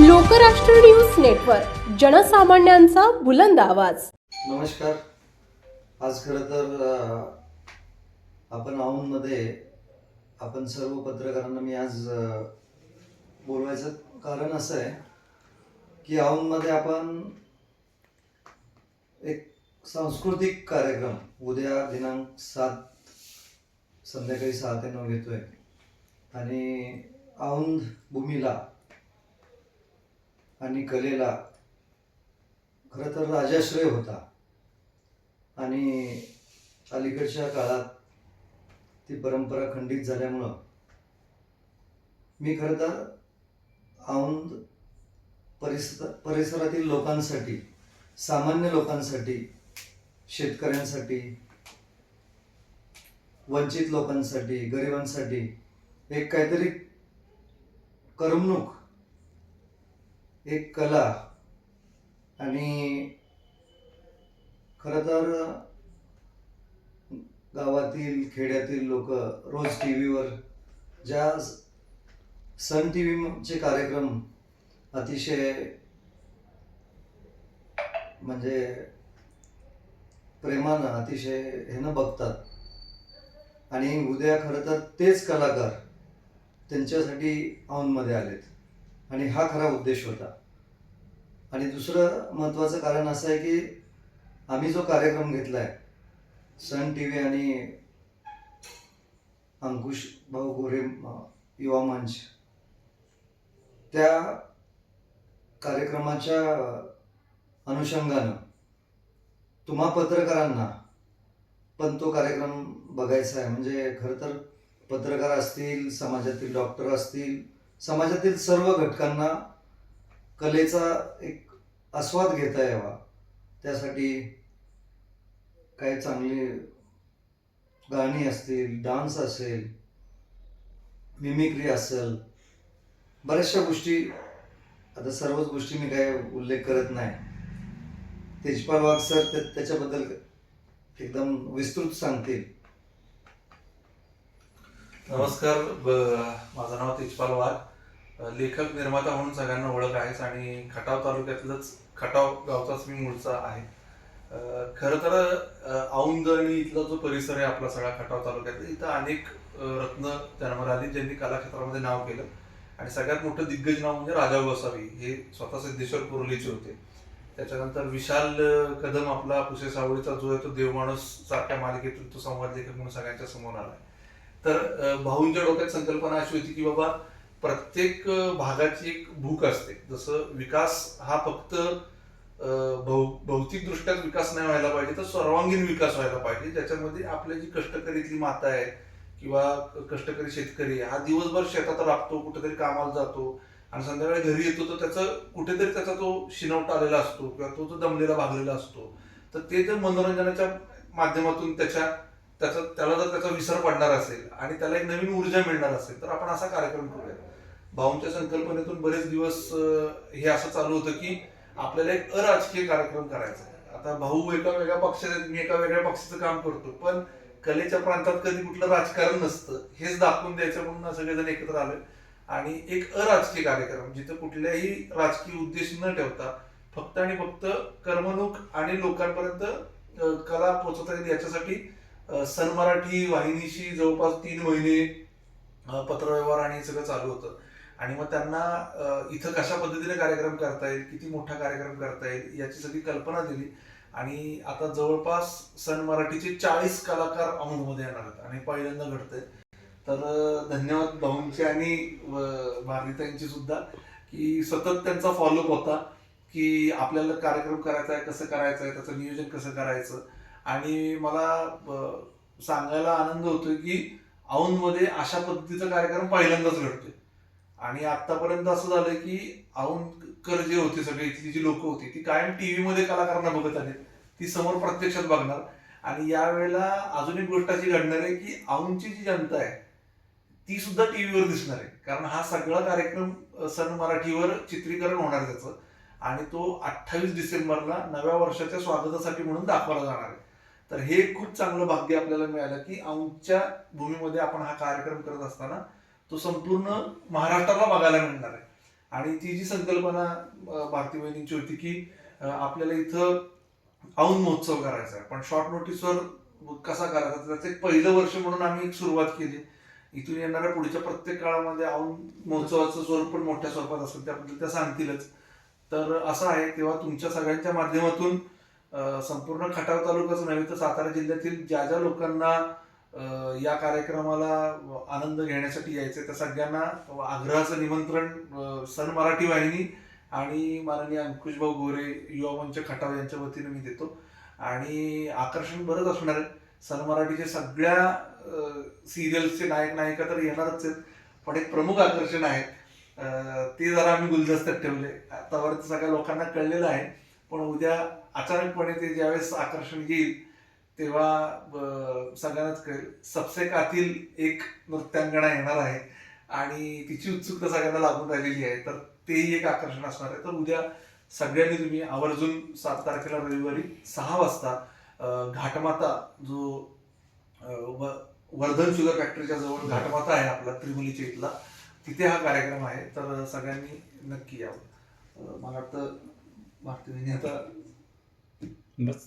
Lokrashtra news network जनसामान्यांचा बुलंद आवाज. नमस्कार. आज खरं तर आपण आपण औंधमध्ये आपण सर्व पत्रकारांना मी आज बोलवायचं कारण असं आहे की औंधमध्ये आपण एक सांस्कृतिक कार्यक्रम उद्या दिनांक सात संध्याकाळी सहा ते नऊ घेतोय. आणि औंध भूमीला आणि कलेला. खरं तर राजाश्रय होता. आणि अलीकडच्या काळात ती परंपरा खंडित झाल्यामुळं मी खरं तर औंध परिसर परिसरातील लोकांसाठी सामान्य लोकांसाठी शेतकऱ्यांसाठी वंचित लोकांसाठी गरिबांसाठी एक काहीतरी करमणूक एक कला आणि खरं तर गावातील खेड्यातील लोक रोज टी व्हीवर ज्या सन टी व्हीचे कार्यक्रम अतिशय म्हणजे प्रेमानं अतिशय ह्यानं बघतात. आणि उद्या खरं तर तेच कलाकार त्यांच्यासाठी औंधमध्ये आलेत. आणि हा खरा उद्देश होता. आणि दुसरं महत्त्वाचं कारण असं आहे की आम्ही जो कार्यक्रम घेतला आहे सन टी व्ही आणि अंकुश भाऊ गोरे युवा मंच त्या कार्यक्रमाच्या अनुषंगानं तुम्हा पत्रकारांना पण तो कार्यक्रम बघायचा आहे. म्हणजे खरं तर पत्रकार असतील समाजातील डॉक्टर असतील समाजातील सर्व घटकांना कलेचा एक आस्वाद घेता यावा. त्यासाठी काही चांगली गाणी असतील डान्स असेल मिमिक्री असेल बऱ्याचशा गोष्टी आता सर्वच गोष्टी मी काय उल्लेख करत नाही. तेजपाल वाघ सर त्याच्याबद्दल एकदम विस्तृत सांगतील. नमस्कार माझं नाव तेजपाल वाघ. लेखक निर्माता म्हणून सगळ्यांना ओळख आहेच आणि खटाव तालुक्यातलंच खटाव गावचाच मी मूळचा आहे. खर तर औंध आणि इथला जो परिसर आहे आपला सगळा खटाव तालुक्यात इथं अनेक रत्न जन्माला आली ज्यांनी कलाक्षेत्रामध्ये नाव केलं. आणि सगळ्यात मोठं दिग्गज नाव म्हणजे राजा गोसावी. हे स्वतः सिद्धेश्वर कुरुलीचे होते. त्याच्यानंतर विशाल कदम आपला पुसे सावळीचा जो आहे तो देवमाणूस सारख्या मालिकेतून तो संवाद लेखक म्हणून सगळ्यांच्या समोर आला तर भाऊंच्या डोक्यात संकल्पना अशी होती की बाबा प्रत्येक भागाची एक भूक असते. जसं विकास हा फक्त भौ- भौतिकदृष्ट्याच विकास नाही व्हायला पाहिजे तर सर्वांगीण विकास व्हायला पाहिजे ज्याच्यामध्ये आपल्या जी कष्टकरीतली माता आहे किंवा कष्टकरी शेतकरी आहे, हा दिवसभर शेतात राबतो कुठेतरी कामाला जातो आणि संध्याकाळी घरी येतो तर त्याचं कुठेतरी त्याचा तो शिनवटा आलेला असतो किंवा तो जो दमलेला भागलेला असतो. तर ते जर मनोरंजनाच्या माध्यमातून त्याच्या त्याचा त्याला जर त्याचा विसर पडणार असेल आणि त्याला एक नवीन ऊर्जा मिळणार असेल तर आपण असा कार्यक्रम करूया. भाऊंच्या संकल्पनेतून बरेच दिवस हे असं चालू होतं की आपल्याला एक अराजकीय कार्यक्रम करायचा आहे. आता भाऊ एका वेगळ्या पक्षात मी एका वेगळ्या पक्षाचं काम करतो. पण कलेच्या प्रांतात कधी कुठलं राजकारण नसतं हेच दाखवून द्यायचं म्हणून सगळेजण एकत्र आले. आणि एक अराजकीय कार्यक्रम जिथं कुठल्याही राजकीय उद्देश न ठेवता फक्त आणि फक्त करमणूक आणि लोकांपर्यंत कला पोहोचवता येईल याच्यासाठी सन मराठी वाहिनीशी जवळपास तीन महिने पत्रव्यवहार आणि सगळं चालू होतं. आणि मग त्यांना इथं कशा पद्धतीने कार्यक्रम करता येईल किती मोठा कार्यक्रम करता येईल याची सगळी कल्पना दिली. आणि आता जवळपास सन मराठीचे चाळीस कलाकार अमूलमध्ये येणार आहेत आणि पहिल्यांदा घडतंय. तर धन्यवाद भाऊंचे आणि अ, भारतीताईंची सुद्धा की सतत त्यांचा फॉलोअप होता की आपल्याला कार्यक्रम करायचा आहे कसं करायचं आहे त्याचं नियोजन कसं करायचं. आणि मला सांगायला आनंद होतोय की औंधमध्ये अशा पद्धतीचा कार्यक्रम पहिल्यांदाच घडतोय. आणि आतापर्यंत असं झालं की औंधकर जे होते सगळे इथली जी लोक होती ती कायम टीव्ही मध्ये कलाकारांना बघत आले ती समोर प्रत्यक्षात बघणार. आणि यावेळेला अजून एक गोष्ट अशी घडणार आहे की औंधची जी जनता आहे ती सुद्धा टीव्हीवर दिसणार आहे. कारण हा सगळा कार्यक्रम सण सन मराठीवर चित्रीकरण होणार त्याचं. आणि तो अठ्ठावीस डिसेंबरला नव्या वर्षाच्या स्वागतासाठी म्हणून दाखवला जाणार आहे. तर हे खूप चांगलं भाग्य आपल्याला मिळालं की आमच्या भूमीमध्ये आपण हा कार्यक्रम करत असताना तो संपूर्ण महाराष्ट्राला बघायला मिळणार आहे. आणि ती जी संकल्पना अं, भारती बहिणींची होती की आपल्याला इथं औन महोत्सव करायचा आहे. पण शॉर्ट नोटीसवर कसा करायचा? त्याचं एक पहिलं वर्ष म्हणून आम्ही एक सुरुवात केली. इथून येणाऱ्या पुढच्या प्रत्येक काळामध्ये औन महोत्सवाचं स्वरूप पण मोठ्या स्वरूपात असेल त्याबद्दल त्या सांगतीलच. तर असं आहे तेव्हा तुमच्या सगळ्यांच्या माध्यमातून संपूर्ण खटाव तालुकाच नव्हे तर सातारा जिल्ह्यातील ज्या ज्या लोकांना या कार्यक्रमाला आनंद घेण्यासाठी यायचे. त्या सगळ्यांना आग्रहाचं निमंत्रण सन मराठी वाहिनी आणि माननीय अंकुशभाऊ गोरे युवा मंच खटाव यांच्या वतीने मी देतो. आणि आकर्षण बरंच असणार आहे. सन मराठीच्या सगळ्या सिरियल्सचे नायक नायिका तर येणारच आहेत. पण एक प्रमुख आकर्षण आहे. ते जरा आम्ही गुलदस्त्यात ठेवले. आतावर सगळ्या लोकांना कळलेलं आहे. पण उद्या अचानकपणे ते ज्यावेळेस आकर्षण येईल तेव्हा सगळ्यांनाच कळेल. सबसेकातील एक नृत्यांगणा येणार आहे आणि तिची उत्सुकता सगळ्यांना लागून राहिलेली आहे. तर तेही एक आकर्षण असणार आहे. तर उद्या सगळ्यांनी तुम्ही आवर्जून सात तारखेला रविवारी सहा वाजता घाटमाता जो व- वर्धन शुगर फॅक्टरीच्या जवळ घाटमाता आहे आपला त्रिमुलीच्या इथला तिथे हा कार्यक्रम आहे. तर सगळ्यांनी नक्की यावं. मला वाटतं भारतीय आता बस